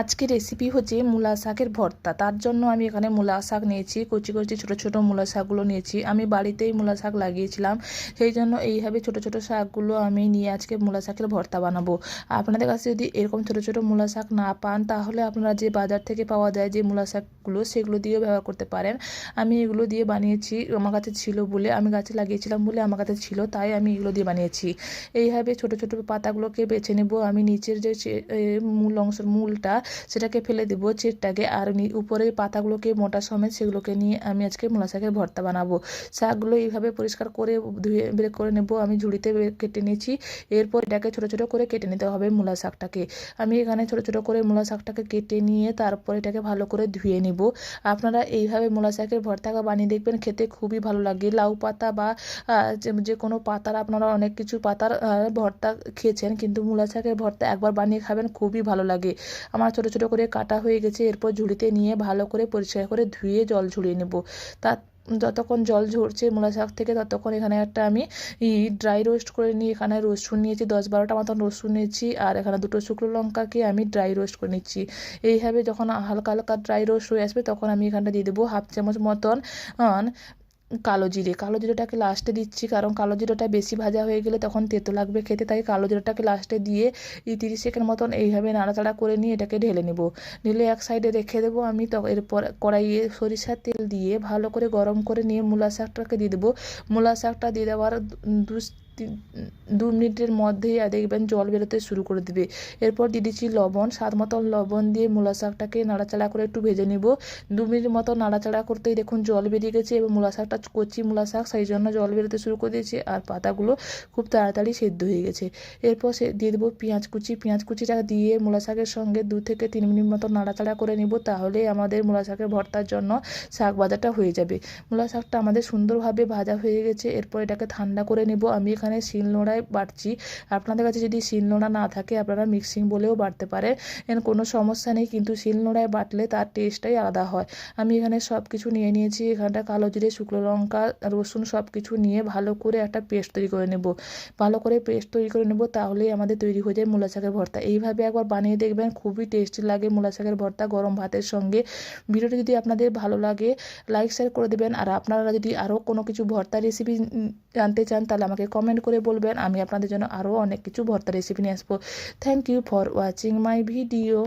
আজকে রেসিপি হচ্ছে মূলা শাকের ভর্তা। তার জন্য আমি এখানে মূলা শাক নিয়েছি, কচি কচি ছোটো ছোটো মূলা শাকগুলো নিয়েছি। আমি বাড়িতেই মূলা শাক লাগিয়েছিলাম, সেই জন্য এইভাবে ছোটো ছোটো শাকগুলো আমি নিয়ে আজকে মূলা শাকের ভর্তা বানাবো। আপনাদের কাছে যদি এরকম ছোটো ছোটো মূলা শাক না পান, তাহলে আপনারা যে বাজার থেকে পাওয়া যায় যে মূলা শাকগুলো, সেগুলো দিয়েও ব্যবহার করতে পারেন। আমি এগুলো দিয়ে বানিয়েছি, আমার কাছে ছিল বলে আমি গাছে লাগিয়েছিলাম বলে আমার কাছে ছিল, তাই আমি এগুলো দিয়ে বানিয়েছি। এইভাবে ছোটো ছোটো পাতাগুলোকে বেছে নেব। আমি নিচের যে মূল অংশের মূলটা সেটাকে ফেলে দেবো চেটটাকে আর উপরে পাতাগুলোকে মোটা সমেত সেগুলোকে নিয়ে আমি আজকে মূলা শাকের ভর্তা বানাবো। শাকগুলো এইভাবে পরিষ্কার করে ধুয়ে বের করে নেব। আমি ঝুড়িতে কেটে নিয়েছি। এরপর এটাকে ছোটো ছোটো করে কেটে নিতে হবে মূলা শাকটাকে। আমি এখানে ছোটো ছোটো করে মূলা শাকটাকে কেটে নিয়ে তারপর এটাকে ভালো করে ধুয়ে নেব। আপনারা এইভাবে মূলা শাকের ভর্তা বানিয়ে দেখবেন খেতে খুবই ভালো লাগে। লাউ পাতা বা যে কোনো পাতার আপনারা অনেক কিছু পাতার ভর্তা খেয়েছেন কিন্তু মূলা শাকের ভর্তা একবার বানিয়ে খাবেন খুবই ভালো লাগে। আমার ছোটো ছোটো করে কাটা হয়ে গেছে, এরপর ঝুড়িতে নিয়ে ভালো করে পরিষ্কার করে ধুয়ে জল ঝরিয়ে নেব। তা যতক্ষণ জল ঝরছে মূলা শাক থেকে, ততক্ষণ এখানে একটা আমি ড্রাই রোস্ট করে নিই এখানে রসুন নিয়েছি, দশ বারোটা মতন রসুন নিয়েছি, আর এখানে দুটো শুকনো লঙ্কাকে আমি ড্রাই রোস্ট করে নিচ্ছি। এইভাবে যখন হালকা হালকা ড্রাই রোস্ট হয়ে আসবে, তখন আমি এখানটা দিয়ে দেবো হাফ চামচ মতন কালো জিরে। কালো জিরেটাকে লাস্টে দিচ্ছি, কারণ কালো জিরেটা বেশি ভাজা হয়ে গেলে তখন তেতো লাগবে খেতে। তাই কালো জিরেটাকে লাস্টে দিয়ে এই তিরিশ সেকেন্ড মতন এইভাবে নাড়াচাড়া করে নিয়ে এটাকে ঢেলে নেব। ঢেলে এক সাইডে রেখে দেবো আমি। তো এরপর কড়াইয়ে সরিষার তেল দিয়ে ভালো করে গরম করে নিয়ে মূলা শাকটাকে দিয়ে দেবো। মূলা শাকটা দিয়ে দেওয়ার দু দু মিনিটের মধ্যেই দেখবেন জল বেরোতে শুরু করে দেবে। এরপর দিয়ে দিচ্ছি লবণ, স্বাদ মতন লবণ দিয়ে মূলা শাকটাকে নাড়াচাড়া করে একটু ভেজে নেব। দু মিনিট মতো নাড়াচাড়া করতেই দেখুন জল বেরিয়ে গেছে এবং মূলা শাকটা, কচি মূলা শাক, সেই জন্য জল বেরোতে শুরু করে দিয়েছি আর পাতাগুলো খুব তাড়াতাড়ি সেদ্ধ হয়ে গেছে। এরপর সে দিয়ে দেবো পেঁয়াজ কুচি। পেঁয়াজ কুচিটা দিয়ে মূলা শাকের সঙ্গে দু থেকে তিন মিনিট মতো নাড়াচাড়া করে নেব তাহলেই আমাদের মূলা শাকের ভর্তার জন্য শাক ভাজাটা হয়ে যাবে। মূলা শাকটা আমাদের সুন্দরভাবে ভাজা হয়ে গেছে। এরপর এটাকে ঠান্ডা করে নেব। আমি এখানে শিলনোড়ায় বাটছি আপনাদের কাছে যদি শিলনোড়া না থাকে, আপনারা মিক্সিং বলেও বাটতে পারেন কোনো সমস্যা নেই, কিন্তু শিলনোড়ায় বাটলে তার টেস্টটাই আলাদা হয়। আমি এখানে সব কিছু নিয়ে নিয়েছি। এখানটা কালো জিরে, শুকনো লঙ্কা, রসুন সব কিছু নিয়ে ভালো করে একটা পেস্ট তৈরি করে নেব। ভালো করে পেস্ট তৈরি করে নেব, তাহলেই আমাদের তৈরি হয়ে যায় মূলা শাকের ভর্তা। এইভাবে একবার বানিয়ে দেখবেন, খুবই টেস্টি লাগে মূলা শাকের ভর্তা গরম ভাতের সঙ্গে। ভিডিওটি যদি আপনাদের ভালো লাগে লাইক শেয়ার করে দেবেন। আর আপনারা যদি আরও কোনো কিছু ভর্তা রেসিপি জানতে চান, তাহলে আমাকে কমেন্ট করে বলবেন। আমি আপনাদের জন্য আরও অনেক কিছু ভর্তা রেসিপি নিয়ে আসব। Thank you for watching my video